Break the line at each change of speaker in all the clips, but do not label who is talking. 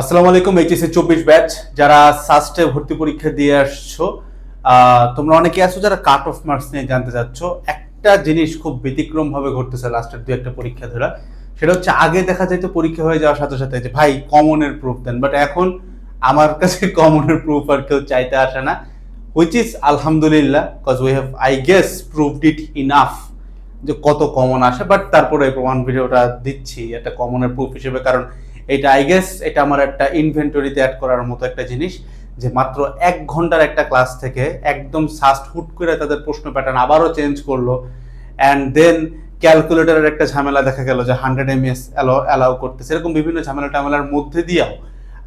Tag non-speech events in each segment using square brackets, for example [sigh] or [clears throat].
আসসালামু আলাইকুম এইচএসসি চব্বিশ ব্যাচ। যারা সাস্টে ভর্তি পরীক্ষা দিয়ে আসছো তোমরা অনেকে আছো যারা কাট অফ মার্কস নিয়ে জানতে চাচ্ছ। একটা জিনিস খুব ব্যতিক্রম ভাবে ঘটতেছে লাস্টের দু একটা পরীক্ষা ধরা। সেটা হচ্ছে আগে দেখা যাইতো পরীক্ষা হয়ে যাওয়ার সাথে সাথে যে, ভাই কমনের প্রুফ দেন। বাট এখন আমার কাছে [laughs] কমনের প্রুফ আর কেউ চাইতে আসে না। হুইচ ইজ আলহামদুলিল্লাহ cause we have I guess proved it enough যে কত কমন আসে। বাট তারপরে প্রমাণ ভিডিওটা দিচ্ছি, একটা কমনের প্রুফ হিসেবে। কারণ এটা আই গেস এটা আমার একটা ইনভেন্টরিতে অ্যাড করার মতো একটা জিনিস, যে মাত্র এক ঘণ্টার একটা ক্লাস থেকে একদম সাস্ট হুট করে তাদের প্রশ্ন প্যাটার্ন আবারও চেঞ্জ করল অ্যান্ড দেন ক্যালকুলেটরের একটা ঝামেলা দেখা গেল যে hundred M S MS allow করতেছে। এরকম বিভিন্ন ঝামেলা টামেলার মধ্যে দিয়েও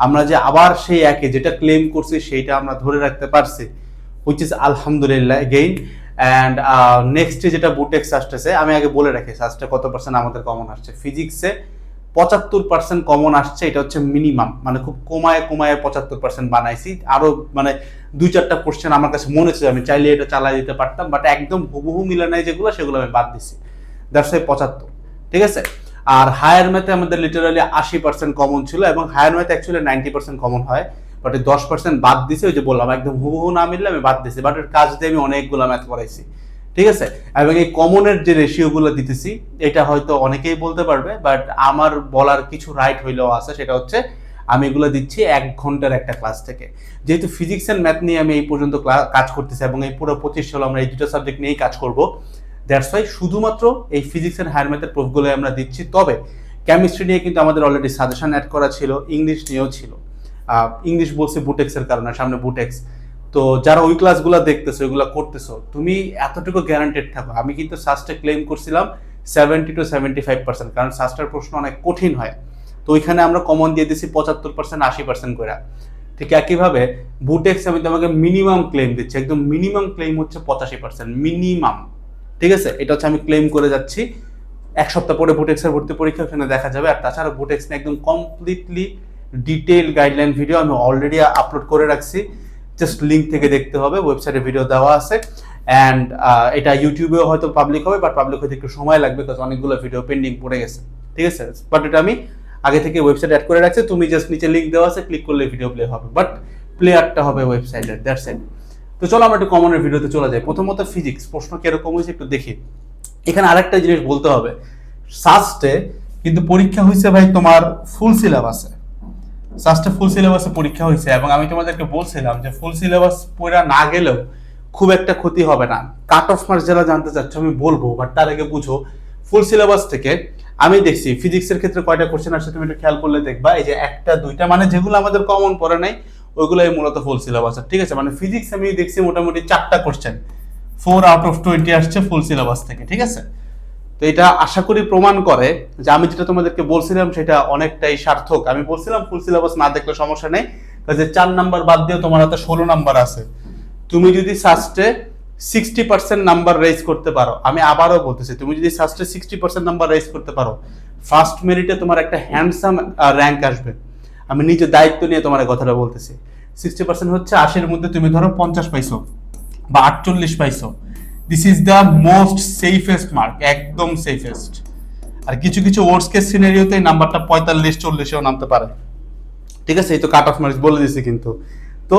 আমরা যে আবার সেই একে যেটা ক্লেম করছি সেইটা আমরা ধরে রাখতে পারছি হুইচ ইজ আলহামদুলিল্লাহ এগেইন অ্যান্ড নেক্সটে যেটা বুটেক্স আসতেছে, আমি আগে বলে রাখি সাস্টে কত পার্সেন্ট আমাদের কমন আসছে? ফিজিক্সে পঁচাত্তর পার্সেন্ট কমন আসছে, এটা হচ্ছে মিনিমাম মানে খুব কমায় কমায় পঁচাত্তর পার্সেন্ট বানাইছি। আরও মানে দুই চারটা কোশ্চেন আমার কাছে মনে হচ্ছে আমি চাইলে এটা চালাই দিতে পারতাম বাট একদম হুবহু মিলে নাই যেগুলো, সেগুলো আমি বাদ দিছি। দ্যাটস ওয়াই পঁচাত্তর। ঠিক আছে? আর হায়ার ম্যাথে আমাদের লিটারালি আশি পার্সেন্ট কমন ছিল এবং হায়ার ম্যাথে অ্যাকচুয়ালি নাইনটি পার্সেন্ট কমন হয়। বাট দশ পার্সেন্ট বাদ দিছে, ওই যে বললাম, একদম হুবহু না মিললে আমি বাদ দিছি। বাট এর কাজ দিয়ে আমি অনেকগুলো ম্যাথ করাইছি ঠিক আছে? এবং এই কমনের যে রেশিওগুলো দিতেছি, এটা হয়তো অনেকেই বলতে পারবে বাট আমার বলার কিছু রাইট হইলেও আছে, সেটা হচ্ছে আমি এগুলো দিচ্ছি এক ঘণ্টার একটা ক্লাস থেকে। যেহেতু ফিজিক্স অ্যান্ড ম্যাথ নিয়ে আমি এই পর্যন্ত কাজ করতেছি এবং এই পুরো পঁচিশ সাল আমরা এই দুটো সাবজেক্ট নিয়েই কাজ করব দ্যাটস ওয়াই শুধুমাত্র এই ফিজিক্স অ্যান্ড হায়ার ম্যাথের প্রুফগুলো আমরা দিচ্ছি। তবে কেমিস্ট্রি নিয়ে কিন্তু আমাদের অলরেডি সাজেশন অ্যাড করা ছিল ইংলিশ নিয়েও ছিল। ইংলিশ বলছি বুটেক্সের কারণে, সামনে বুটেক্স তো যারা ওই ক্লাসগুলো দেখতেছো, ওইগুলো করতেছো, তুমি এতটুকু গ্যারান্টেড থাকো। আমি কিন্তু সাস্টে ক্লেম করছিলাম seventy two seventy five percent কারণ সাস্টের প্রশ্ন অনেক কঠিন হয়। তো ওইখানে আমরা কমন দিয়ে দিছি পঁচাত্তর পার্সেন্ট আশি পার্সেন্ট করে। ঠিক একইভাবে বুটেক্স আমি তোমাকে মিনিমাম ক্লেম দিচ্ছি, একদম মিনিমাম ক্লেম হচ্ছে পঁচাশি পার্সেন্ট মিনিমাম ঠিক আছে? এটা হচ্ছে আমি ক্লেম করে যাচ্ছি। এক সপ্তাহ পরে বুটেক্সের ভর্তি পরীক্ষা ওখানে দেখা যাবে। আর তাছাড়া বুটেক্স নিয়ে একদম কমপ্লিটলি ডিটেল গাইডলাইন ভিডিও আমি অলরেডি আপলোড করে রাখছি। জাস্ট লিঙ্ক থেকে দেখতে হবে ওয়েবসাইটে ভিডিও দেওয়া আছে। অ্যান্ড এটা ইউটিউবেও হয়তো পাবলিক হবে বাট পাবলিক হতে একটু সময় লাগবে বিকজ অনেকগুলো ভিডিও পেন্ডিং পড়ে গেছে। ঠিক আছে? বাট এটা আমি আগে থেকে ওয়েবসাইট অ্যাড করে রাখছি, তুমি জাস্ট নিচে লিঙ্ক দেওয়া আছে ক্লিক করলে ভিডিও প্লে হবে। বাট প্লেয়ারটা হবে ওয়েবসাইটের দ্যাটস ইট তো চলো আমরা একটু কমনের ভিডিওতে চলে যাই। প্রথমত ফিজিক্স প্রশ্ন কীরকম হয়েছে একটু দেখি। এখানে আরেকটা জিনিস বলতে হবে সাস্টে কিন্তু পরীক্ষা হয়েছে ভাই তোমার ফুল সিলেবাসে সাস্টে ফুল সিলেবাসে পরীক্ষা হয়েছে এবং আমি তোমাদেরকে বলছিলাম যে ফুল সিলেবাস পড়া না গেলেও খুব একটা ক্ষতি হবে না। কাট অফ মার্কস যারা জানতে চাচ্ছ আমি বলব বাট তার আগে বুঝো ফুল সিলেবাস থেকে আমি দেখছি ফিজিক্সের ক্ষেত্রে কয়টা কোশ্চেন আসছে তুমি একটু খেয়াল করলে দেখবা, এই যে একটা, দুইটা মানে যেগুলো আমাদের কমন পড়ে নাই, ওইগুলোই মূলত ফুল সিলেবাস ঠিক আছে? মানে ফিজিক্স আমি দেখছি মোটামুটি চারটা question four out of twenty আসছে ফুল সিলেবাস থেকে, ঠিক আছে? তো এটা আশা করি প্রমাণ করে যে আমি যেটা তোমাদেরকে বলছিলাম সেটা অনেকটাই সার্থক। আমি বলছিলাম ফুল সিলেবাস না দেখলে সমস্যা নেই। যে চার নাম্বার বাদ দিয়ে তোমার হাতে ষোলো নাম্বার আছে। তুমি যদি সাস্টে সিক্সটি পার্সেন্ট নাম্বার রেজ করতে পারো, আমি আবারও বলতেছি, তুমি যদি সাস্টে সিক্সটি পার্সেন্ট নাম্বার রেজ করতে পারো ফার্স্ট মেরিটে তোমার একটা হ্যান্ডসাম র্যাঙ্ক আসবে। আমি নিজে দায়িত্ব নিয়ে তোমার কথাটা বলতেছি। সিক্সটি পার্সেন্ট হচ্ছে আশির মধ্যে তুমি ধরো পঞ্চাশ পাইছো বা আটচল্লিশ পাইছো। This is the most safest mark একদম সেফেস্ট আর কিছু কিছু ওয়ার্স কেস সিনারিওতে নাম্বারটা পঁয়তাল্লিশ, চল্লিশেও নামতে পারে। ঠিক আছে? এই তো কাট অফ মার্কস বলে দিছি কিন্তু। তো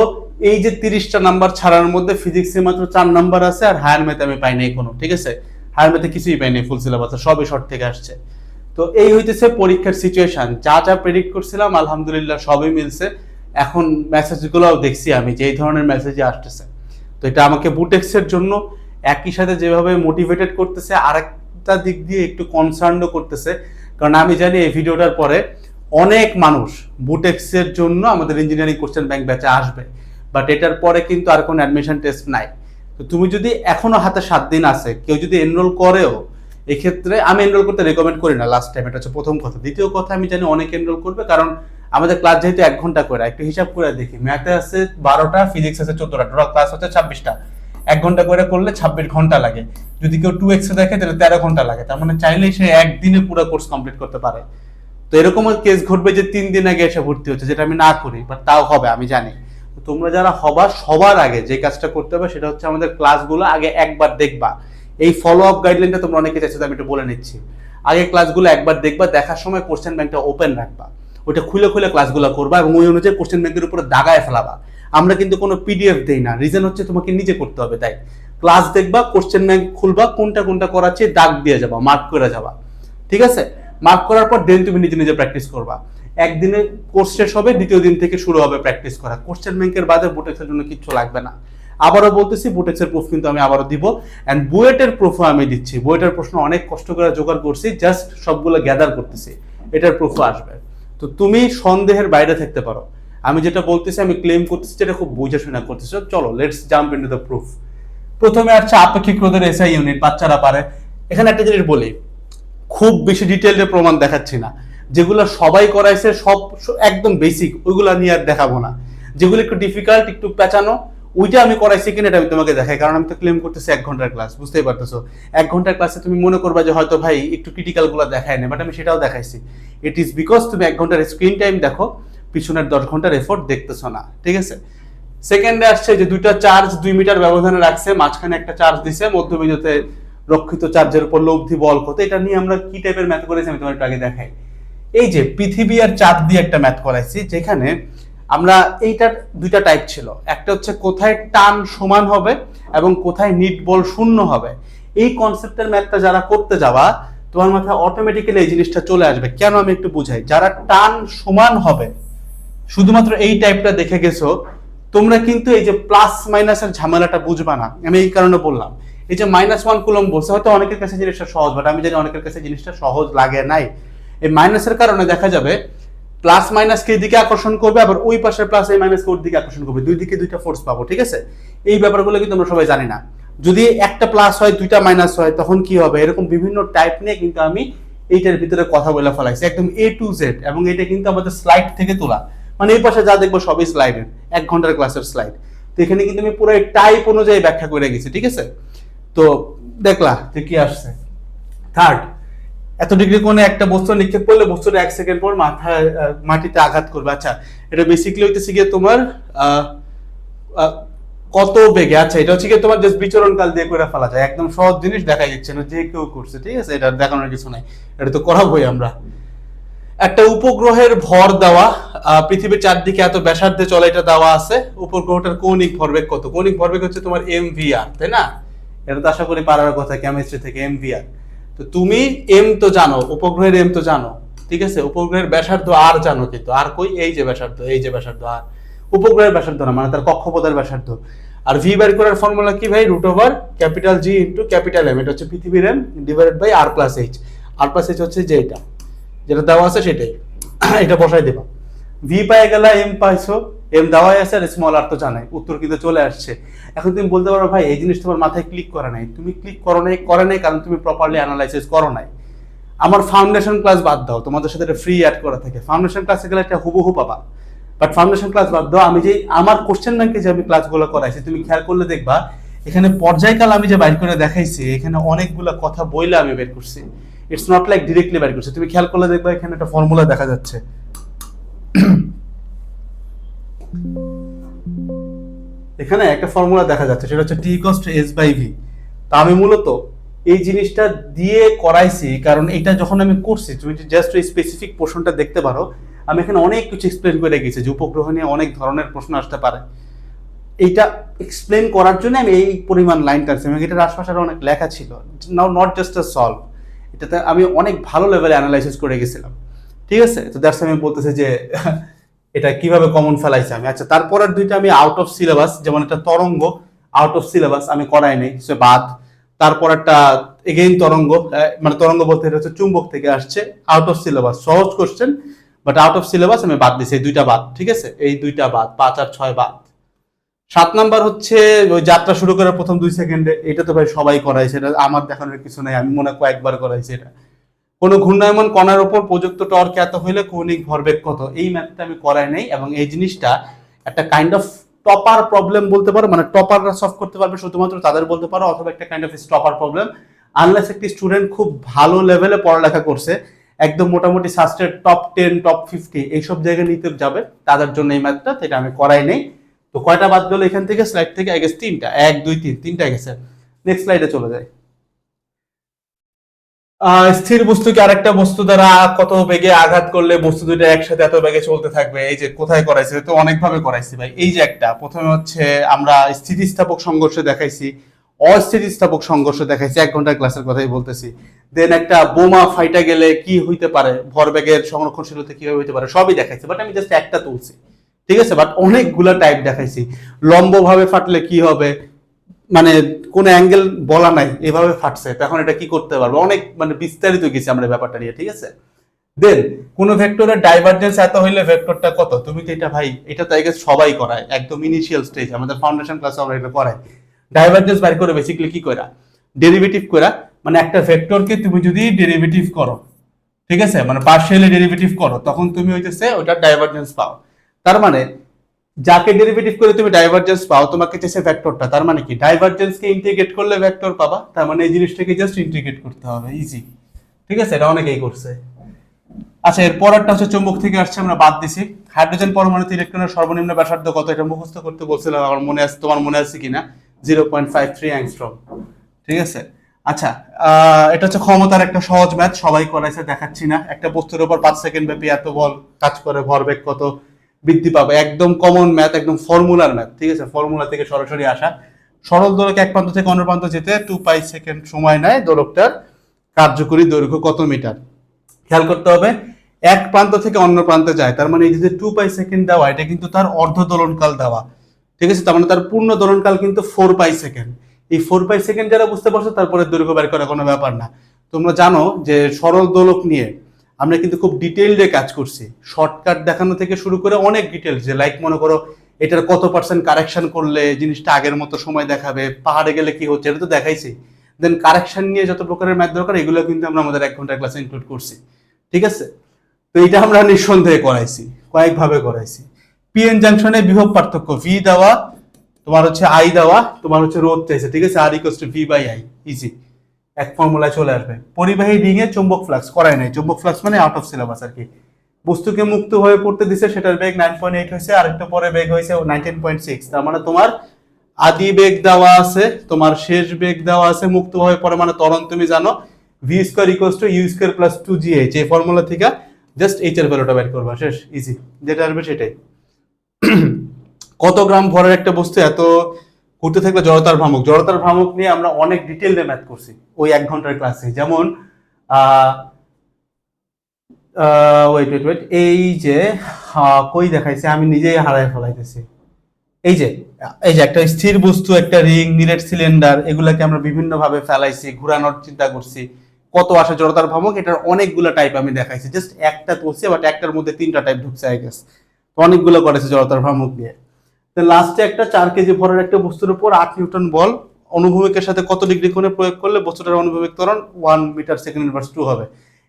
এই যে তিরিশটা নাম্বার ছাড়ার মধ্যে ফিজিক্সে মাত্র চার নাম্বার আছে আর হায়ার ম্যাথে আমি পাই নাই কোনো, ঠিক আছে? হায়ার ম্যাথে কিছুই পাই নাই ফুল সিলেবাস সবই শর্ট থেকে আসছে। তো এই হইতেছে পরীক্ষার সিচুয়েশন যা যা প্রেডিক্ট করছিলাম, আলহামদুলিল্লাহ সবই মিলছে। এখন মেসেজগুলোও দেখছি আমি যে এই ধরনের মেসেজই আসতেছে। তো এটা আমাকে বুটেক্সের জন্য একই সাথে যেভাবে মোটিভেটেড করতেছে, আরেকটা দিক দিয়ে একটু কনসার্নও করতেছে। কারণ আমি জানি এই ভিডিওটার পরে অনেক মানুষ বুটেক্সের জন্য আমাদের ইঞ্জিনিয়ারিং কোশ্চেন ব্যাংক ব্যাচে আসবে। বাট এটার পরে কিন্তু আর কোনো অ্যাডমিশন টেস্ট নাই। তো তুমি যদি এখনও হাতে সাত দিন আছে, কেউ যদি এনরোল করেও, এক্ষেত্রে আমি এনরোল করতে রেকমেন্ড করি না লাস্ট টাইম এটা হচ্ছে প্রথম কথা। দ্বিতীয় কথা, আমি জানি অনেক এনরোল করবে, কারণ আমাদের ক্লাস যেহেতু এক ঘণ্টা করে, একটু হিসাব করে দেখি। ম্যাথে আছে বারোটা ফিজিক্স আছে চোদ্দটা টোটাল ক্লাস হচ্ছে ছাব্বিশটা। এক ঘণ্টা করে করলে ছাব্বিশ ঘণ্টা লাগে। যদি কেউ টু এক্সে দেখে, তাহলে তেরো ঘণ্টা লাগে। তার মানে চাইলেই সে একদিনে পুরো কোর্স কমপ্লিট করতে পারে। তো এরকম কেস ঘটবে যে তিন দিন আগে এসে ভর্তি হচ্ছে, যেটা আমি না করি বাট তাও হবে, আমি জানি। তোমরা যারা হবা, সবার আগে যে কাজটা করতে হবে, সেটা হচ্ছে আমাদের ক্লাসগুলো আগে একবার দেখবা। এই ফলো আপ গাইডলাইনটা তোমরা অনেকে চাইছো আমি একটু বলে নিচ্ছি। আগে ক্লাসগুলো একবার দেখবা, দেখার সময় কোশ্চেন ব্যাংকটা ওপেন রাখবা। ওইটা খুলে খুলে ক্লাসগুলো করবা এবং ওই অনুযায়ী কোশ্চেন ব্যাংকের উপরে দাগায় ফেলাবা। আমরা কিন্তু কোনো পিডিএফ দেই না। রিজন হচ্ছে তোমাকে নিজে করতে হবে, তাই। ক্লাস দেখবা কোশ্চেন ব্যাংক খুলবা, কোনটা কোনটা করাচ্ছে ডাক দিয়ে যাবা মার্ক করে যাবা। ঠিক আছে? মার্ক করার পর দেন তুমি নিজে নিজে প্র্যাকটিস করবা। একদিনে কোর্স শেষ হবে, দ্বিতীয় দিন থেকে শুরু হবে প্র্যাকটিস করা। কোশ্চেন ব্যাংকের বাদে বুটেক্সের জন্য কিচ্ছু লাগবে না। আবারও বলতেছি বুটেক্সের প্রুফ কিন্তু আমি আবারও দিব। অ্যান্ড বুয়েটের প্রুফও আমি দিচ্ছি। বুয়েটের প্রশ্ন অনেক কষ্ট করে জোগাড় করছি জাস্ট সবগুলো গ্যাদার করতেছি। এটার প্রুফও আসবে। তো তুমি সন্দেহের বাইরে থাকতে পারো। আমি যেটা বলতেছি, আমি ক্লেম করতেছি, যেটা খুব বুঝে শুনে করতেছি। চলো let's jump into the proof প্রথমে আসছে আপেক্ষিক রোধের এসআই ইউনিট বাচ্চারা পারে। এখানে একটা জিনিস বলি, খুব বেশি ডিটেইলে প্রমাণ দেখাচ্ছি না। যেগুলো সবাই করাইছে, সব একদম বেসিক ওইগুলো নিয়ে আর দেখাবো না। যেগুলো একটু ডিফিকাল্ট একটু পেঁচানো, ওইটা আমি করাইছি কিনা এটা আমি তোমাকে দেখাই, কারণ আমি তো ক্লেম করতেছি এক ঘণ্টার ক্লাস বুঝতেই পারতেছো। এক ঘণ্টার ক্লাসে তুমি মনে করবা যে হয়তো ভাই একটু ক্রিটিক্যালগুলো দেখায় না বাট আমি সেটাও দেখাইছি। ইট ইজ বিকজ তুমি এক ঘণ্টার স্ক্রিন টাইম দেখো পিছনের দশ ঘণ্টার এফোর্ট দেখতেছো না, ঠিক আছে? সেকেন্ডে আসছে যে দুইটা চার্জ দুই মিটার ব্যবধানে রাখছে, মাঝখানে একটা চার্জ দিছে, মধ্যবিন্দুতে রক্ষিত চার্জের উপর লব্ধি বল কত এটা নিয়ে আমরা কি টাইপের ম্যাথ করেছি আমি তোমার একটু আগে দেখাই। এই যে পৃথিবী আর চাঁদ দিয়ে একটা ম্যাথ করাইছি, যেখানে আমরা এইটার দুইটা টাইপ ছিল। একটা হচ্ছে কোথায় টান সমান হবে এবং কোথায় নিট বল শূন্য হবে। এই কনসেপ্টের ম্যাথটা যারা করতে যাওয়া তোমার মাথায় অটোমেটিক্যালি এই জিনিসটা চলে আসবে। কেন আমি একটু বুঝাই? যারা টান সমান হবে শুধুমাত্র এই টাইপটা দেখে গেছো, তোমরা কিন্তু এই যে প্লাস মাইনাসের ঝামেলাটা বুঝবা না। আমি এই কারণে বললাম, এই যে মাইনাস ওয়ান কুলম বলছে হয়তো অনেকের কাছে জিনিসটা সহজ বাট আমি জানি অনেকের কাছে জিনিসটা সহজ লাগে নাই। এই মাইনাসের কারণে দেখা যাবে প্লাস মাইনাসকে দিকে আকর্ষণ করবে, আবার ওই পাশের প্লাস এই মাইনাসকে ওর দিকে আকর্ষণ করবে। দুই দিকে দুইটা ফোর্স পাবো, ঠিক আছে? এই ব্যাপারগুলো কিন্তু আমরা সবাই জানি না। যদি একটা প্লাস হয়, দুইটা মাইনাস হয়, তখন কি হবে? এরকম বিভিন্ন টাইপ নিয়ে কিন্তু আমি এইটার ভিতরে কথা বলে ফেলাইছি, একদম এ টু জেড এবং এটা কিন্তু আমাদের স্লাইড থেকে তোলা। মানে এই পাশে যা দেখব সবই স্লাইডের এক ঘণ্টার ক্লাসের স্লাইড তো এখানে কিন্তু আমি পুরো টাইপ অনুযায়ী ব্যাখ্যা করে গেছি ঠিক আছে? তো দেখলা যে কি আসছে। থার্ড এত ডিগ্রি কোণে একটা বস্তু নিক্ষেপ করলে বস্তুটা এক সেকেন্ড পর আহ, মাটিতে আঘাত করবে। আচ্ছা এটা বেসিক্যালি হইতেছে গিয়ে তোমার কত বেগে? আচ্ছা এটা হচ্ছে গিয়ে তোমার জাস্ট বিচরণ কাল দিয়ে করে ফেলা যায়। একদম সহজ জিনিস দেখা যাচ্ছে না যে কেউ করছে ঠিক আছে? এটা দেখানোর কিছু নাই। এটা তো করাবোই আমরা। একটা উপগ্রহের ভর দেওয়া পৃথিবীর চারদিকে এত ব্যাসার্ধে চলে এটা দেওয়া আছে। উপগ্রহটার কৌণিক ভরবেগ কত? কৌণিক ভরবেগ হচ্ছে তোমার এম আর তাই না? এটা তো আশা করি পারার কথা কেমিস্ট্রি থেকে এম আর তো তুমি এম তো জানো, উপগ্রহের এম তো জানো, ঠিক আছে? উপগ্রহের ব্যাসার্ধ আর জানো কিন্তু। আর কই? এই যে ব্যাসার্ধ, এই যে ব্যাসার্ধ, আর। উপগ্রহের ব্যাসার্ধ না মানে তার কক্ষপথের ব্যাসার্ধ। আর ভি বের করার ফর্মুলা কি ভাই? Root over capital G into capital M এটা হচ্ছে পৃথিবীর M divided by R plus H R plus H হচ্ছে যে এটা। যেটা দেওয়া আছে সেটাই। এটা বসাই দেবা। ভি পাই গেলা এম পাইছো এম দেওয়াই আছে, আর স্মল আর তো জানাই। উত্তর কিন্তু চলে আসছে। এখন তুমি বলতে পারো, ভাই, এই জিনিস তোমার মাথায় ক্লিক করে নাই। তুমি ক্লিক করো নাই, করে নাই, কারণ তুমি প্রপারলি অ্যানালাইসিস করো নাই। আমার ফাউন্ডেশন ক্লাস বাদ দাও, তোমাদের সাথে ফ্রি অ্যাড করা থাকে। ফাউন্ডেশন ক্লাসে গেলে একটা হুবহু পাবা। বাট ফাউন্ডেশন ক্লাস বাদ দাও, আমি যে, আমার কোশ্চেন ব্যাংকে যে আমি ক্লাসগুলো করাইছি, তুমি খেয়াল করলে দেখবা, এখানে পর্যায়কাল আমি যে বাইর করে দেখাইছি, এখানে অনেকগুলো কথা বইলে আমি বের করছি। ইটস নট লাইক ডিরেক্টলি বের করছি তুমি খেয়াল করলে দেখবা এখানে একটা ফর্মুলা দেখা যাচ্ছে। এখানে একটা ফর্মুলা দেখা যাচ্ছে, সেটা হচ্ছে T equals two S by V তা আমি মূলত এই জিনিসটা দিয়ে করাইছি, কারণ এটা যখন আমি করছি, তুমি জাস্ট ওই স্পেসিফিক পোর্শনটা দেখতে পারো, আমি এখানে অনেক কিছু এক্সপ্লেন করে গেছি, যে উপগ্রহ নিয়ে অনেক ধরনের প্রশ্ন আসতে পারে। এইটা এক্সপ্লেন করার জন্য আমি এই পরিমাণ লাইন টানছি এবং এটার আশপাশে অনেক লেখা ছিল। Now not just a solve এটাতে আমি অনেক ভালো লেভেলে অ্যানালাইসিস করে গেছিলাম। ঠিক আছে? তো দ্যাটস আমি বলতেছি যে, এটা কীভাবে কমন ফেলাইছে আমি। আচ্ছা তারপরের দুইটা আমি আউট অফ সিলেবাস যেমন একটা তরঙ্গ আউট অফ সিলেবাস আমি করাই নাই, সে বাদ। তারপর একটা এগেইন তরঙ্গ মানে তরঙ্গ বলতে এটা হচ্ছে চুম্বক থেকে আসছে আউট অফ সিলেবাস সহজ question but out of syllabus আমি বাদ দিছি এই দুইটা বাদ, ঠিক আছে? এই দুইটা বাদ, পাঁচ আর ছয় বাদ। সাত নাম্বার হচ্ছে, ওই যাত্রা শুরু করার প্রথম দুই সেকেন্ডে, এটা তো ভাই সবাই করাই সেটা আমার দেখানোর কিছু নাই, আমি মনে কয়েকবার করাইছি এটা কোন ঘূর্ণায়মান কণার উপর প্রযুক্ত টর্ক এত হইলে কৌণিক ভরবেগ কত? এই ম্যাথটা আমি করাই নাই, এবং এই জিনিসটা একটা কাইন্ড অফ টপার প্রবলেম বলতে পারো মানে টপাররা সলভ করতে পারবে শুধুমাত্র তাদের বলতে পারো, অথবা একটা kind of stopper problem unless একটি স্টুডেন্ট খুব ভালো লেভেলে পড়ালেখা করছে, একদম মোটামুটি সাস্টের টপ টেন টপ ফিফটি এইসব জায়গায় নিতে যাবে, তাদের জন্য এই ম্যাথটা সেটা আমি করাই নেই। তো কয়টা বাদ গেলো এখান থেকে? স্লাইড থেকে আই গেস তিনটা। এক, দুই, তিন, তিনটা গেছে নেক্সট স্লাইডে চলে যায় স্থির বস্তুকে আরেকটা বস্তু দ্বারা কত বেগে আঘাত করলে বস্তু দুইটা একসাথে এত বেগে চলতে থাকবে? এই যে কোথায় করাইছে? তো অনেক ভাবে করাইছি ভাই। এই যে একটা, প্রথমে হচ্ছে আমরা স্থিতিস্থাপক সংঘর্ষ দেখাইছি, অস্থিতিস্থাপক সংঘর্ষ দেখাইছি, এক ঘণ্টার ক্লাসের কথাই বলতেছি। দেন একটা বোমা ফাইটা গেলে কি হইতে পারে? ভরবেগের সংরক্ষণশীলতা কীভাবে হইতে পারে? সবই দেখাইছি বাট আমি জাস্ট একটা তুলছি। ঠিক আছে? বাট অনেকগুলা টাইপ দেখাইছি। লম্বভাবে ফাটলে কি হবে? মানে কোন অ্যাঙ্গেল বলা নাই, এভাবে ফাটছে। তখন এটা কি করতে পারব? অনেক মানে বিস্তারিত গেছি আমরা ব্যাপারটা নিয়ে, ঠিক আছে? দেন কোন ভেক্টরের ডাইভারজেন্স এত হইলে ভেক্টরটা কত? তুমি তো এটা ভাই, এটা তো আগে সবাই করায়, একদম ইনিশিয়াল স্টেজ আমাদের ফাউন্ডেশন ক্লাসে আমরা এটা করাই ডাইভারজেন্স বাইর করে বেসিক্যালি কি করা ডেরিভেটিভ করা মানে একটা ভেক্টরকে তুমি যদি ডেরিভেটিভ করো, ঠিক আছে? মানে পার্শিয়ালি ডেরিভেটিভ করো, তখন তুমি হইতেছে ওটার ডাইভারজেন্স পাও। তার মানে যাকে ডেরিভেটিভ করে তুমি ডাইভারজেন্স পাও, তোমাকে চেয়েছে ভেক্টরটা তার মানে কি? ডাইভারজেন্সকে ইন্টিগ্রেট করলে ভেক্টর পাবা, তার মানে এই জিনিসটাকে জাস্ট ইন্টিগ্রেট করতে হবে ইজি ঠিক আছে? এটা অনেকেই করছে। আচ্ছা এর পরেরটা হচ্ছে চুম্বক থেকে আসছে, আমরা বাদ দিছি। হাইড্রোজেন পরমাণুতে ইলেকট্রনের সর্বনিম্ন ব্যাসার্ধ কত? এটা মুখস্থ করতে বলছিলাম, আমার মনে আছে, তোমার মনে আছে কিনা? Zero point five three angstrom ঠিক আছে? আচ্ছা এটা হচ্ছে ক্ষমতার একটা সহজ ম্যাথ, সবাই করাইছে, দেখাচ্ছি না। একটা বস্তুর উপর পাঁচ সেকেন্ড ব্যাপী এত বল কাজ করে, ভরবেগ কত? বৃদ্ধি পাবে। একদম কমন ম্যাথ একদম ফর্মুলার ম্যাথ ঠিক আছে? ফর্মুলা থেকে সরাসরি আসা। সরল দোলক এক প্রান্ত থেকে অন্য প্রান্ত যেতে টু পাই সেকেন্ড সময় নেয় দোলকটার কার্যকরী দৈর্ঘ্য কত মিটার? খেয়াল করতে হবে, এক প্রান্ত থেকে অন্য প্রান্তে যায়। তার মানে এই যে টু পাই সেকেন্ড দেওয়া, এটা কিন্তু তার অর্ধ দোলনকাল দেওয়া। ঠিক আছে? তার মানে তার পূর্ণ দোলনকাল কিন্তু ফোর পাই সেকেন্ড এই ফোর পাই সেকেন্ড যারা বুঝতে পারছ, তারপরে দৈর্ঘ্য বের করা কোনো ব্যাপার না। তোমরা জানো যে সরল দোলক নিয়ে আমরা কিন্তু খুব ডিটেইলডে কাজ করছি। শর্টকাট দেখানো থেকে শুরু করে অনেক ডিটেলস যে লাইক মনে করো, এটার কত পার্সেন্ট কারেকশন করলে, জিনিসটা আগের মতো সময় দেখাবে, পাহাড়ে গেলে কি হচ্ছে, এটা তো দেখাইছি। দেন কারেকশন নিয়ে যত প্রকারের ম্যাথ দরকার, এগুলো কিন্তু আমরা আমাদের এক ঘণ্টার ক্লাসে ইনক্লুড করছি। ঠিক আছে? তো এটা আমরা নিঃসন্দেহে করাইছি, কয়েকভাবে করাইছি। পিএন জাংশনে বিভব পার্থক্য ভি দেওয়া, তোমার হচ্ছে আই দেওয়া, তোমার হচ্ছে রোধ চাইছে, ঠিক আছে? আর equals two V by I easy এক ফর্মুলায় চলে আসবে। পরিবাহী রিং এ চুম্বক ফ্লাক্স করায় নাই। চুম্বক ফ্লাক্স মানে আউট অফ সিলেবাস আর কি। বস্তুকে মুক্ত হয়ে পড়তে দিছে, সেটার বেগ নাইন পয়েন্ট এইট হয়েছে আর পরে বেগ হয়েছে নাইনটিন পয়েন্ট সিক্স তার মানে তোমার আদি বেগ দেওয়া আছে, তোমার শেষ বেগ দেওয়া আছে, মুক্ত হয়ে পড়ে মানে ত্বরণ, তুমি জানো V square equals to U square plus two G H এই ফর্মুলা থেকে জাস্ট এইচ এর ভ্যালুটা বের করবা, শেষ ইজি যেটা আসবে সেটাই। [clears throat] কত গ্রাম ভরের একটা বস্তু, এত ঘুরতে থাকলে জড়তার ভ্রামক। জড়তার ভ্রামক নিয়ে আমরা অনেক ডিটেলে ম্যাথ করছি ওই এক ঘণ্টার ক্লাসে যেমন ওয়েট ওয়েট ওয়েট এই যে কই দেখাইছে? আমি নিজেই হারায় ফেলাইতেছি। এই যে এই যে একটা স্থির বস্তু, একটা রিং নিরেট সিলিন্ডার এগুলাকে আমরা বিভিন্ন ভাবে ফেলাইছি, ঘুরানোর চিন্তা করছি। কত আসে জড়তার ভ্রামক? এটার অনেকগুলো টাইপ আমি দেখাইছি। জাস্ট একটা তুলছি বাট একটার মধ্যে তিনটা টাইপ ঢুকছে আই গেস অনেকগুলো করেছে জড়তার ভ্রামক দিয়ে লাস্টে একটা চার কেজি ভরের একটা বস্তুর উপর আট নিউটন বল অনুভূমিকের সাথে কত ডিগ্রি কোণে প্রয়োগ করলে বস্তুটার অনুভূমিক ত্বরণ one metre second inverse two হবে?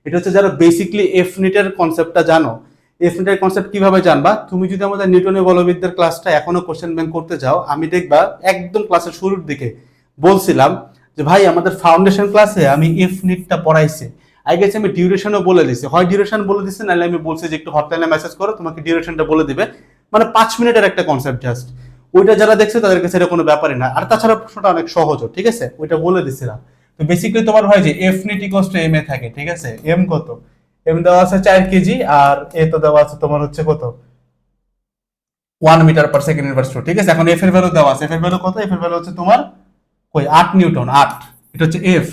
এটা হচ্ছে যারা বেসিকলি এফ নিটের কনসেপ্টটা জানো। এফ নিটের কনসেপ্ট কীভাবে জানবা? তুমি যদি আমাদের নিউটনের বলবিদ্যার ক্লাসটা এখনও কোশ্চেন ব্যাংক করতে যাও, আমি দেখবা একদম ক্লাসের শুরুর দিকে বলছিলাম যে, ভাই, আমাদের ফাউন্ডেশন ক্লাসে আমি এফ নিটটা পড়াইছি। আই গেছে আমি ডিউরেশনও বলে দিছি। হয় ডিউরেশন বলে দিছি, নাহলে আমি বলছি যে, একটু হটলাইনে মেসেজ করো, তোমাকে ডিউরেশনটা বলে দিবে। মানে পাঁচ মিনিটের একটা কনসেপ্ট জাস্ট ওইটা যারা দেখছে তাদের কাছে এটা কোনো ব্যাপারই না। আর তাছাড়া প্রশ্নটা অনেক সহজও, ঠিক আছে? ওইটা বলে দিছিলাম। তো বেসিক্যালি তোমার হয় যে F net equals to M A থাকে, ঠিক আছে? এম কত? এম দেওয়া আছে চার কেজি আর এ তো দেওয়া আছে তোমার হচ্ছে কত? One metre per second inverse two ঠিক আছে? এখন এফ এর ভ্যালু দেওয়া আছে। এফ এর ভ্যালু কত? এফ এর ভ্যালু হচ্ছে তোমার কই? আট নিউটন, আট। এটা হচ্ছে এফ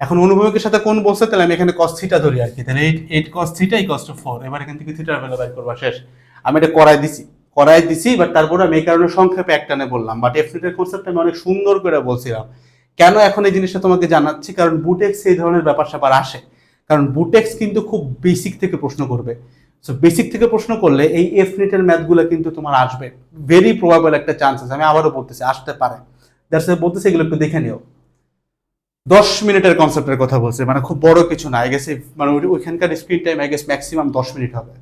এখন অনুভবের সাথে কোন বলছে? তাহলে আমি এখানে কস থিটা ধরি আর কি। তাহলে eight eight cos theta equals two four এবার এখান থেকে থিটার ভ্যালু বের করবা, শেষ। আমি এটা করাই দিছি। করাই দিছি বাট তারপরে আমি এই কারণে সংক্ষেপে একটানে বললাম। বাট এফ নিটের কনসেপ্ট আমি অনেক সুন্দর করে বলছিলাম। কেন এখন এই জিনিসটা তোমাকে জানাচ্ছি? কারণ বুটেক্স এই ধরনের ব্যাপার স্যাপার আসে। কারণ বুটেক্স কিন্তু খুব বেসিক থেকে প্রশ্ন করবে। সো বেসিক থেকে প্রশ্ন করলে এই এফ নিটের ম্যাথগুলো কিন্তু তোমার আসবে। ভেরি প্রবাবল একটা চান্সেস আমি আবারও বলতেছি, আসতে পারে। দ্যাটস বলতেছি, এগুলো একটু দেখে নিও। দশ মিনিটের কনসেপ্টের কথা বলছে মানে খুব বড় কিছু না। আই গেছে মানে ওইখানকার screen time I guess maximum দশ মিনিট হবে।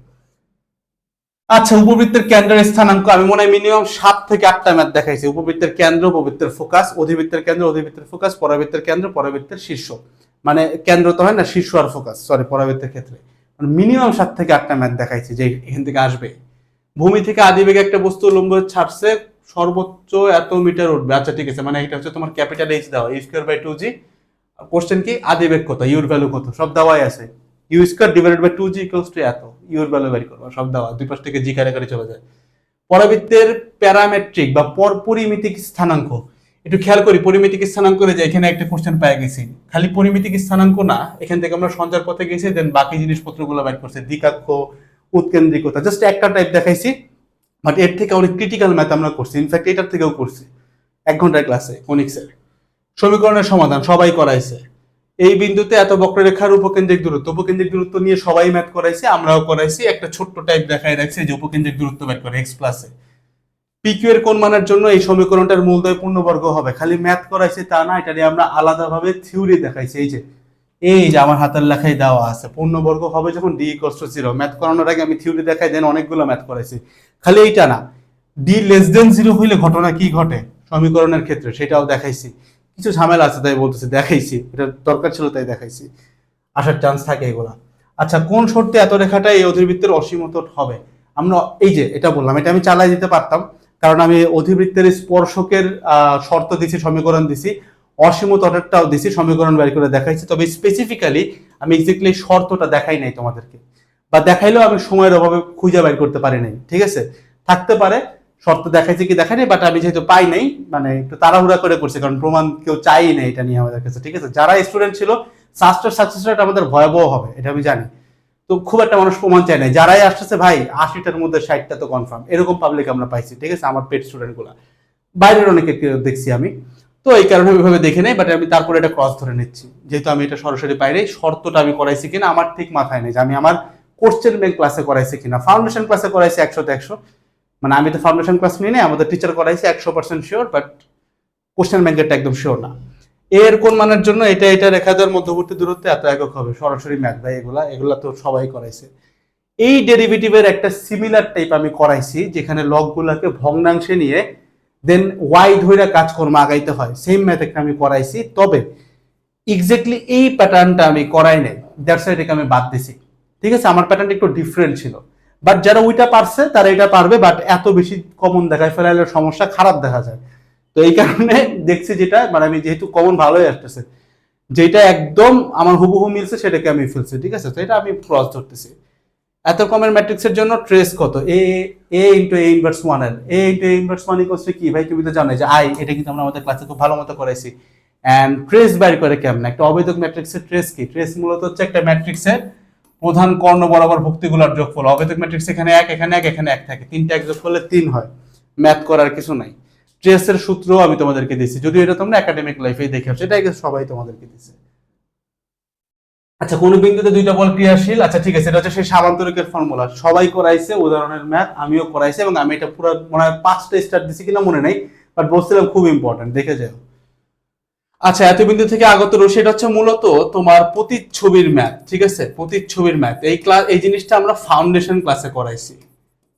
আচ্ছা উপবৃত্তের কেন্দ্রের স্থানাঙ্ক, আমি মনে হয় মিনিমাম সাত থেকে আটটা ম্যাথ দেখাইছি। উপবৃত্তের কেন্দ্র, উপবৃত্তের ফোকাস অধিবৃত্তের কেন্দ্র, অধিবৃত্তের ফোকাস পরাবৃত্তের কেন্দ্র, পরাবৃত্তের শীর্ষ। মানে কেন্দ্র তো হয় না, শীর্ষ আর ফোকাস সরি পরাবৃত্তের ক্ষেত্রে। মানে মিনিমাম সাত থেকে আটটা ম্যাথ দেখাইছি যে এখান থেকে আসবে। ভূমি থেকে আদিবেগে একটা বস্তু লম্ব ছাড়ছে, সর্বোচ্চ এত মিটার উঠবে। আচ্ছা ঠিক আছে মানে এটা হচ্ছে তোমার ক্যাপিটাল এইচ দেওয়া U square by two G question কি? আদি বেগ কত? ইউর ভ্যালু কত? সব দেওয়াই আছে। U square divided by two G equals to এত। ইউর ভ্যালু বের করব, সব দেওয়া, দুই পাশ থেকে জি কারে কারে চলে যায়। পরাবৃত্তের প্যারামেট্রিক বা পর পরিমিতিক স্থানাঙ্ক, একটু খেয়াল করি, পরিমিতিক স্থানাঙ্ক যে এখানে একটা কোশ্চেন পেয়ে গেছি। খালি পরিমিতিক স্থানাঙ্ক না, এখান থেকে আমরা সঞ্চার পথে গেছি দেন বাকি জিনিসপত্রগুলো বাইর করছে। দ্বিকাক্ষ, উৎকেন্দ্রিকতা জাস্ট একটা টাইপ দেখাইছি বাট এর থেকে অনেক ক্রিটিক্যাল ম্যাথ আমরা করছি। ইনফ্যাক্ট এটার থেকেও করছি। এক ঘণ্টার ক্লাসে কনিক্সের সমীকরণের সমাধান সবাই করাইছে। এই বিন্দুতে এত বক্ররেখার উপকেন্দ্রিক দূরত্ব উপকেন্দ্রিক দূরত্ব নিয়ে সবাই ম্যাথ করাইছে, আমরাও করাইছি। একটা ছোট্ট টাইপ দেখায় রাখছি যে উপকেন্দ্রিক দূরত্ব বের করে এক্স প্লাসে পিকিউ এর কোন মানের জন্য এই সমীকরণটার মূলদয় পূর্ণবর্গ হবে। খালি ম্যাথ করাইছে তা না, এটা নিয়ে আমরা আলাদাভাবে থিওরি দেখাইছি। এই যে এই যে আমার হাতের লেখাই দেওয়া আছে, পূর্ণবর্গ হবে যখন D equals to zero math করানোর আগে আমি থিওরি দেখাই দেন অনেকগুলো ম্যাথ করাইছি। খালি এইটা না ডি লেস দেন জিরো হইলে ঘটনা কি ঘটে? সমীকরণের ক্ষেত্রে, সেটাও দেখাইছি। কিছু ঝামেলা আছে তাই বলতেছি, দেখাইছি। এটা দরকার ছিল তাই দেখাইছি। আসার চান্স থাকে এগুলা। আচ্ছা কোন শর্তে এত রেখাটা এই অধিবৃত্তের অসীমত হবে? আমরা এই যে, এটা বললাম, এটা আমি চালাই দিতে পারতাম, কারণ আমি অধিবৃত্তের স্পর্শকের শর্ত দিছি, সমীকরণ দিছি অসীমত অর্ডারটাও দিছি, সমীকরণ বের করে দেখাইছি। তবে স্পেসিফিক্যালি আমি এক্স্যাক্টলি শর্তটা দেখাই নাই তোমাদেরকে। বা দেখাইলেও আমি সময়ের অভাবে খুঁজে বের করতে পারি নাই, ঠিক আছে? থাকতে পারে শর্ত দেখাইছে কি দেখাই নাই বাট আমি যেহেতু পাই নাই মানে একটু তাড়াহুড়া করে করছি, কারণ প্রমাণ কেউ চাই না এটা নিয়ে আমাদের কাছে, ঠিক আছে? যারা স্টুডেন্ট ছিল সাস্টার সাকসেস রেট আমাদের ভয়াবহ হবে, এটা আমি জানি। তো খুব একটা মানুষ প্রমাণ চায় না যারাই আসতেছে, ভাই, আশিটার মধ্যে ষাটটা তো কনফার্ম এরকম পাবলিক আমরা পাইছি, ঠিক আছে? আমার পেট স্টুডেন্টগুলো বাইরের অনেকে দেখছি আমি। তো এই কারণে ওইভাবে দেখে নেই বাট আমি তারপরে এটা ক্রস ধরে নিচ্ছি। যেহেতু আমি এটা সরাসরি বাইরে শর্তটা আমি করাইছি কিনা, আমার ঠিক মাথায় নেই যে আমি আমার কোশ্চেন ব্যাংক ক্লাসে করাইছি কিনা ফাউন্ডেশন ক্লাসে করাইছি একশোতে একশো। মানে আমি তো ফাউন্ডেশন ক্লাস নিয়ে আমাদের টিচার করাইছে একশো পার্সেন্ট শিওর বাট কোশ্চেন ব্যাংকেরটা একদম শিওর না। এর কোন মানের জন্য এটা এটা রেখা দেওয়ার মধ্যবর্তী দূরত্বে এত একক হবে? সরাসরি ম্যাথ ভাই এগুলা এগুলা তো সবাই করাইছে। এই ডেরিভেটিভের একটা সিমিলার টাইপ আমি করাইছি, যেখানে লগগুলাকে ভগ্নাংশে নিয়ে দেন ওয়াই ধরে কাজকর্ম আগাইতে হয়। সেম ম্যাথ একটা আমি করাইছি, তবে এক্স্যাক্টলি এই প্যাটার্নটা আমি করাই নাই। দ্যাটস এটাকে আমি বাদ দিছি। ঠিক আছে? আমার প্যাটার্নটা একটু ডিফারেন্ট ছিল। বাট যারা ওইটা পারছে, তারা এটা পারবে বাট এত বেশি কমন দেখায়, ফেলাইলে সমস্যা খারাপ দেখা যায়। তো এই কারণে দেখছি যেটা মানে আমি যেহেতু কমন ভালোই আসতেছে, যেটা একদম আমার হুবহু মিলছে, সেটাকে আমি ফেলছি, ঠিক আছে? তো এটা আমি ক্রস ধরতেছি। এত কমের ম্যাট্রিক্সের জন্য ট্রেস কত? A A into A inverse ওয়ানের। A into A inverse one equals কি? ভাই, তুমি তো জানো যে আই এটা কিন্তু আমরা আমাদের ক্লাসে খুব ভালো মতো করাইছি। অ্যান্ড ট্রেস বাইর করে কেমন? একটা অবৈধক ম্যাট্রিক্সের ট্রেস কি? ট্রেস মূলত হচ্ছে একটা ম্যাট্রিক্সের প্রধান কর্ণ বরাবর ভুক্তিগুলোর যোগফল। অবৈধক ম্যাট্রিক্স এখানে এক এখানে এক এখানে এক থাকে। তিনটা এক যোগ করলে তিন হয়। ম্যাথ করার কিছু নাই। ট্রেসের সূত্র আমি তোমাদেরকে দিচ্ছি যদিও এটা তোমরা একাডেমিক লাইফেই দেখে আসছো সবাই তোমাদেরকে দিচ্ছে আচ্ছা কোন বিন্দুতে দুইটা বল ক্রিয়াশীল? আচ্ছা ঠিক আছে, এটা হচ্ছে সেই সামান্তরিকের ফর্মুলা সবাই করাইছে, উদাহরণের ম্যাথ আমিও করাইছি, এবং আমি এটা পুরো মনে হয় পাঁচটা স্টার দিছি কিনা মনে নেই বাট বলছিলাম খুব ইম্পর্টেন্ট দেখে যাও। আচ্ছা এত বিন্দু থেকে আগত রশি এটা হচ্ছে মূলত তোমার প্রতিচ্ছবির ম্যাথ ঠিক আছে? প্রতিচ্ছবির ম্যাথ এই ক্লাস এই জিনিসটা আমরা ফাউন্ডেশন ক্লাসে করাইছি।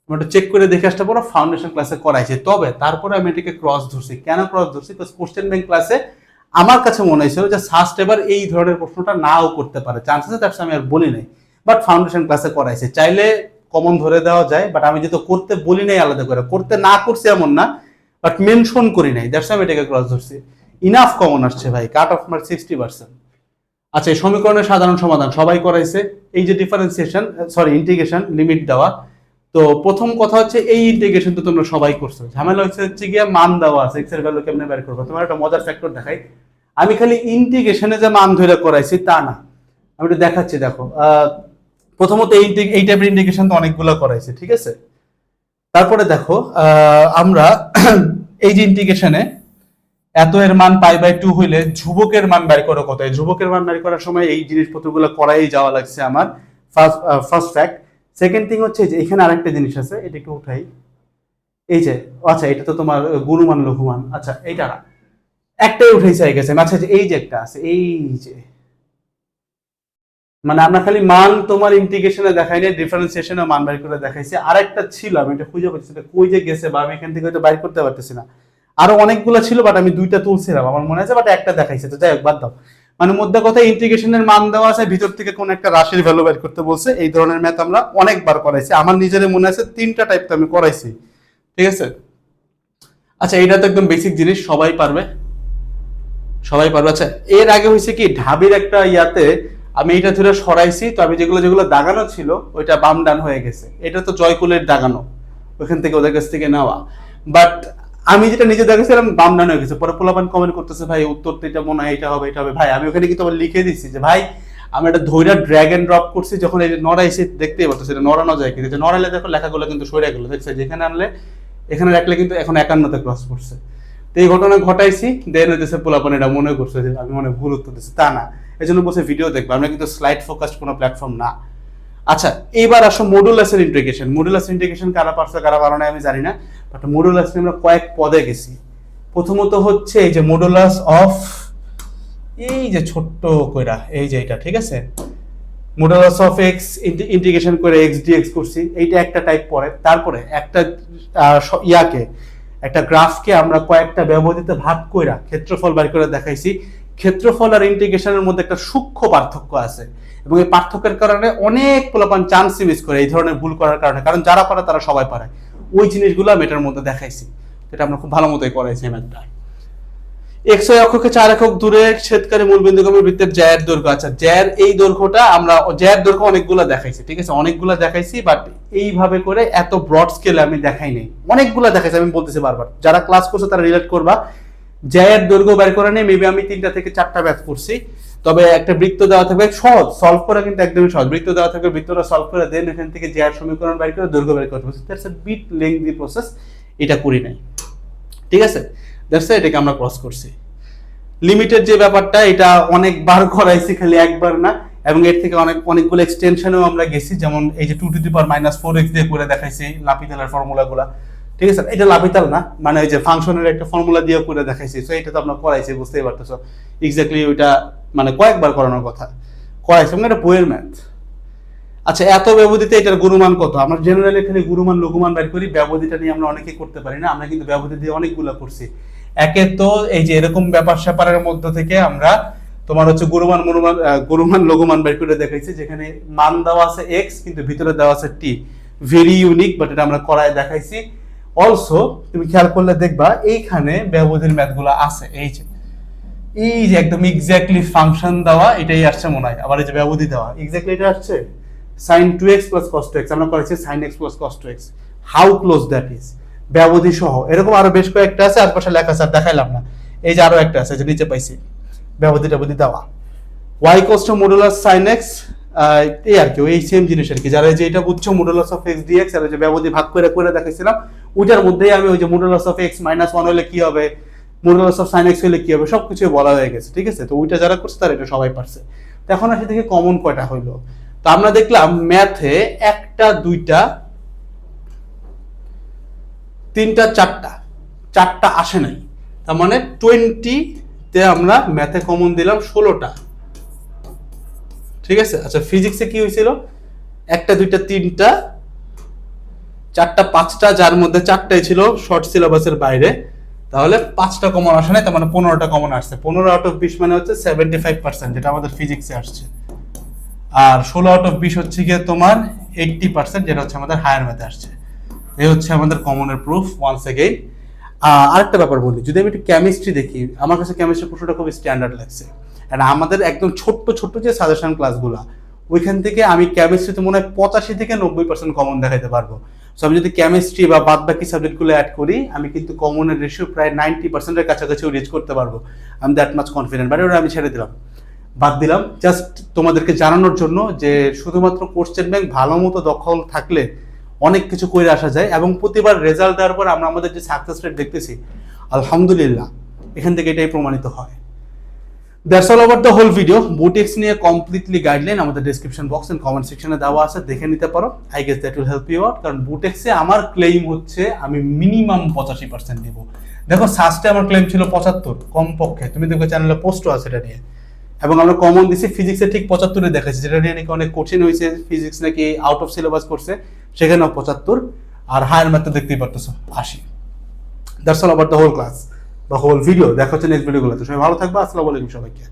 আমরা চেক করে দেখে আসতে পারো ফাউন্ডেশন ক্লাসে করাইছি। তবে তারপরে আমি এটাকে ক্রস ধরছি। কেন ক্রস ধরছি? কোশ্চেন ব্যাংক ক্লাসে আমার কাছে মনে হয়েছিল যে সাস্ট এবার এই ধরনের প্রশ্নটা নাও করতে পারে। চান্স আছে তার আমি আর বলি নাই। বাট ফাউন্ডেশন ক্লাসে করাইছে। চাইলে কমন ধরে দেওয়া যায় বাট আমি যেহেতু করতে বলি নাই আলাদা করে। করতে না করছি এমন না বাট মেনশন করি নাই। দ্যাটস আমি এটাকে ক্রস ধরছি। ইনাফ কমন আসছে ভাই cut off mark sixty percent আচ্ছা এই সমীকরণের সাধারণ সমাধান সবাই করাইছে। এই যে ডিফারেন্সিয়েশন সরি ইন্টিগ্রেশন লিমিট দেওয়া। তো প্রথম কথা হচ্ছে এই ইন্টিগ্রেশন তো তোমরা সবাই করছ। ঝামেলা হচ্ছে হচ্ছে গিয়ে মান দেওয়া আছে এক্সের ভ্যালু কেমনে বের করব? তোমার একটা মজার ফ্যাক্টর দেখাই। আমি খালি ইন্টিগ্রেশনে যে মান ধরে করাইছি তা না। আমি একটু দেখাচ্ছি, দেখো। প্রথমত এই এই টাইপের ইন্টিগ্রেশন তো অনেকগুলো করাইছে, ঠিক আছে? তারপরে দেখো আমরা [clears throat] এই যে ইন্টিগ্রেশনে এত এর মান পাই বাই টু হইলে ধ্রুবকের মান বের করো কত ধ্রুবকের মান বের করার সময় এই জিনিসপত্রগুলো করাই যাওয়া লাগছে আমার ফার্স্ট ফ্যাক্ট সেকেন্ড থিং হচ্ছে যে এখানে আরেকটা জিনিস আছে, এটা একটু উঠাই। এই যে আচ্ছা এটা তো তোমার গুরুমান লঘুমান। আচ্ছা এইটা না। একটাই উঠেছে হয়ে গেছে। আচ্ছা এই যে একটা আছে, এই যে। মানে আমরা খালি মান তোমার ইন্টিগ্রেশনে দেখাই নাই ডিফারেন্সিয়েশনে মান বের করে দেখাইছি। আরেকটা ছিল, আমি এটা খুঁজে পাচ্ছি কই যে গেছে বা আমি এখান থেকে হয়তো বাইর করতে পারতেছি না। আরও অনেকগুলো ছিল বাট আমি দুইটা তুলছিলাম, আমার মনে আছে বাট একটা দেখাইছে, তো যাই হোক, বাদ দাও। মানে মধ্যে কথা ইন্টিগ্রেশনের মান দেওয়া আছে, ভিতর থেকে কোন একটা রাশির ভ্যালু বের করতে বলছে, এই ধরনের ম্যাথ আমরা অনেকবার করাইছি। আমার নিজের মনে আছে, তিনটা টাইপ তো আমি করাইছি। ঠিক আছে? আচ্ছা এটা তো একদম বেসিক জিনিস, সবাই পারবে। সবাই পারবে। আচ্ছা এর আগে হয়েছে কি, ঢাবির একটা ইয়াতে আমি এটা ধরে সরাইছি, তো আমি যেগুলো যেগুলো দাগানো ছিল, ওইটা বাম ডান হয়ে গেছে। এটা তো জয়কুলের দাগানো ওইখান থেকে ওদের কাছ থেকে নেওয়া। বাট আমি যেটা নিজে দেখেছিলাম, বাম ডান হয়ে গেছে। পরে পোলাপান কমেন্ট করতেছে, ভাই, উত্তর তো এটা মনে হয়, এটা হবে এটা হবে। ভাই, আমি ওখানে কিন্তু আবার লিখে দিচ্ছি যে, ভাই, আমি একটা ধৈর্য ড্র্যাগ এন্ড ড্রপ করছি যখন এই যে নড়াইছে দেখতেই পারতো সেটা নড়ানো যায় কিন্তু যে নড়াইলে দেখো লেখাগুলো কিন্তু সরে গেলো। দেখছে, যেখানে আনলে, এখানে রাখলে কিন্তু এখন একান্নতে ক্রস করছে। তো এই ঘটনা ঘটাইছি দেন হইতেছে পোলাপান এটা মনে করছে যে, আমি মনে ভুল উত্তর দিচ্ছি তা না এই জন্য বসে ভিডিও দেখব। আমরা কিন্তু স্লাইড ফোকাসড কোনো প্ল্যাটফর্ম না। আচ্ছা এইবার আসো মডুলাসের ইন্টিগ্রেশন মডুলাস ইন্টিগ্রেশন কারা পারছে, কারা পারো না আমি জানি না বাট মডুলাস আমরা কয়েক পদে গেছি। প্রথমত হচ্ছে এই যে মডুলাস অফ এই যে ছোট্ট কইরা, এই যে এটা, ঠিক আছে? মডুলাস অফ এক্স ইন্টিগ্রেশন করে এক্স ডিএক্স করছি, এইটা একটা টাইপ পড়ে তারপরে একটা ইয়াকে, একটা গ্রাফকে আমরা কয়েকটা ব্যবহৃত ভাগ কইরা, ক্ষেত্রফল বাড়ি করে দেখাইছি। ক্ষেত্রফল আর ইন্টিগ্রেশনের মধ্যে একটা সূক্ষ্ম পার্থক্য আছে। এবং এই পার্থক্যের কারণে অনেক পোলাপান চান্স মিস করে এই ধরনের ভুল করার কারণে। কারণ যারা পারে তারা সবাই পারে। ওই জিনিসগুলো আমি এটার মধ্যে দেখাইছি। এটা আমরা খুব ভালো মতোই করাইছি। ম্যাথটা এক্স ওয়াই অক্ষকে চার একক দূরে ছেদকারী মূল বিন্দুগমের বৃত্তের জ্যায়ের দৈর্ঘ্য। আচ্ছা জ্যায়ের এই দৈর্ঘ্যটা আমরা জ্যায়ের দৈর্ঘ্য অনেকগুলো দেখাইছি ঠিক আছে? অনেকগুলো দেখাইছি বাট এইভাবে করে এত ব্রড স্কেলে আমি দেখাই নাই অনেকগুলো দেখাইছি আমি বলতেছি বারবার। যারা ক্লাস করছে তারা রিলেট করবা। জ্যায়ের দৈর্ঘ্য বের করে নিয়ে মেবি আমি তিনটা থেকে চারটা ব্যাচ করছি। তবে একটা বৃত্ত দেওয়া থাকবে, সহজ সলভ করা কিন্তু একদমই সহজ। বৃত্ত দেওয়া থাকবে, বৃত্তটা সলভ করে দেন এখান থেকে জ্যায়ের সমীকরণ বের করে দৈর্ঘ্য বের করতে হবে that's a bit lengthy process এটা করি নাই। ঠিক আছে? দ্যাটস এটাকে আমরা ক্রস করছি। লিমিটেড যে ব্যাপারটা, এটা অনেকবার করাইছি, খালি একবার না, এবং এর থেকে অনেক, অনেকগুলো এক্সটেনশনেও আমরা গেছি। যেমন এই যে two two the power minus four X দিয়ে করে দেখাইছি লাপিতালের ফর্মুলাগুলো ঠিক আছে, এটা লাপিতাল না মানে ওই যে ফাংশনের একটা ফর্মুলা দিয়ে করে দেখাইছি সো এটা তো আমরা করাইছি, বুঝতেই পারতেছো। এক্স্যাক্টলি ওইটা মানে কয়েকবার করানোর কথা। করাইছি মানে এটা বইয়ের ম্যাথ আচ্ছা এত ব্যবধিতে এটার গুরুমান কত? আমরা জেনারেলি খালি গুরুমান লঘুমান বের করি, ব্যবধিটা নিয়ে আমরা অনেকেই করতে পারি না, আমরা কিন্তু ব্যবধি দিয়ে অনেকগুলো করছি। একে তো এই যে এরকম ব্যাপার স্যাপারের মধ্য থেকে আমরা তোমার হচ্ছে গুরুমান মনুমান গুরুমান লঘুমান বের করে দেখাইছি, যেখানে মান দেওয়া আছে এক্স কিন্তু ভিতরে দেওয়া আছে টি ভেরি ইউনিক বাট এটা আমরা করায় দেখাইছি। অলসো তুমি খেয়াল করলে দেখবা, এইখানে ব্যবধির ম্যাথগুলো আছে। এই যে এই যে একদম এক্স্যাক্টলি ফাংশন দেওয়া, এটাই আসছে মনে হয়। আবার এই যে ব্যবধি দেওয়া এক্স্যাক্টলি এটা আসছে sine two X plus cos two X আমরা করেছি sine X plus cos two X how close that is ব্যবধি সহ। এরকম আরও বেশ কয়েকটা আছে আশপাশে লেখা আছে, আর দেখাইলাম না। এই যে আরও একটা আছে, যে নিচে পাইছি। ব্যবধি ট্যাবধি দেওয়া। Y cos two modulus sine x এই আর কি এই সেম জিনিস আর কি। যারা যে এটা বুঝছ মডুলাস অফ এক্স ডিএক্স আর যে ব্যবধি ভাগ করে করে দেখাইছিলাম, ওইটার মধ্যেই আমি ওই যে modulus of X minus one হলে কি হবে? মডুলাস অফ সাইন এক্স হলে কি হবে? সবকিছু বলা হয়ে গেছে, ঠিক আছে? তো ওইটা যারা করছে তারা এটা সবাই পারছে। তো এখন আসি থেকে কমন কয়টা হইল। তো আমরা দেখলাম ম্যাথে একটা, দুইটা, তিনটা, চারটা। চারটা আসে নাই। তার মানে টোয়েন্টিতে আমরা ম্যাথে কমন দিলাম ষোলোটা। ঠিক আছে? আচ্ছা ফিজিক্সে কি হয়েছিল? একটা, দুইটা, তিনটা, চারটা, পাঁচটা, যার মধ্যে চারটাই ছিল শর্ট সিলেবাসের বাইরে, তাহলে পাঁচটা কমন আসে নাই, তার মানে পনেরোটা কমন আসছে। পনেরো আউট অফ বিশ মানে হচ্ছে সেভেন্টি ফাইভ পার্সেন্ট যেটা আমাদের ফিজিক্সে আসছে। আর ষোলো আউট অফ বিশ হচ্ছে গিয়ে তোমার এইটটি পার্সেন্ট যেটা হচ্ছে আমাদের হায়ার ম্যাথে আসছে। এই হচ্ছে আমাদের কমনের প্রুফ ওয়ান্স এগেইন আরেকটা ব্যাপার বলি, যদি আমি একটু কেমিস্ট্রি দেখি, আমার কাছে কেমিস্ট্রি প্রশ্নটা খুব স্ট্যান্ডার্ড লাগছে। আর আমাদের একদম ছোট্ট ছোট্ট যে সাজেশন ক্লাসগুলো ওইখান থেকে আমি কেমিস্ট্রিতে মনে হয় পঁচাশি থেকে নব্বই পার্সেন্ট কমন দেখাতে পারব। সো আমি যদি কেমিস্ট্রি বা বাদ বাকি সাবজেক্টগুলো অ্যাড করি, আমি কিন্তু কমনের রেশিও প্রায় নাইনটি পার্সেন্টের কাছাকাছিও রিচ করতে পারব। আমি দ্যাট মাচ কনফিডেন্ট বাট ওটা আমি ছেড়ে দিলাম। বাদ দিলাম জাস্ট তোমাদেরকে জানানোর জন্য যে শুধুমাত্র কোশ্চেন ব্যাংক ভালো মতো দখল থাকলে অনেক কিছু করে আসা যায় এবং প্রতিবার রেজাল্ট দেওয়ার পর আমরা আমাদের যে সাকসেস রেট দেখতেছি, আলহামদুলিল্লাহ, এখান থেকে এটাই প্রমাণিত হয়। That's all over the whole video BUTEX নিয়ে কমপ্লিটলি গাইডলাইন আমাদের ডিসক্রিপশন বক্স এন্ড কমেন্ট সেকশনে দেওয়া আছে, দেখে নিতে পারো। I guess that will help you out কারণ বুটেক্সে আমার ক্লেম হচ্ছে আমি মিনিমাম পঁচাশি পার্সেন্ট দিব। দেখো সাস্টে আমার ক্লেম ছিল পঁচাত্তর, কমপক্ষে। তুমি দেখো চ্যানেলে পোস্টও আছে এটা নিয়ে। এবং আমরা কমন দিছি ফিজিক্সে ঠিক পঁচাত্তরে দেখাচ্ছি যেটা নিয়ে নাকি অনেক কঠিন হয়েছে ফিজিক্স নাকি আউট অফ সিলেবাস করছে, সেখানেও পঁচাত্তর। আর হায়ার ম্যাথ তো দেখতেই পারতেছো, আশি। দ্যাটস অল আবার দ্য হোল ক্লাস বা হোল ভিডিও দেখা হচ্ছে নেক্সট ভিডিওগুলোতে সবাই ভালো থাকবে আসসালামু আলাইকুম সবাইকে।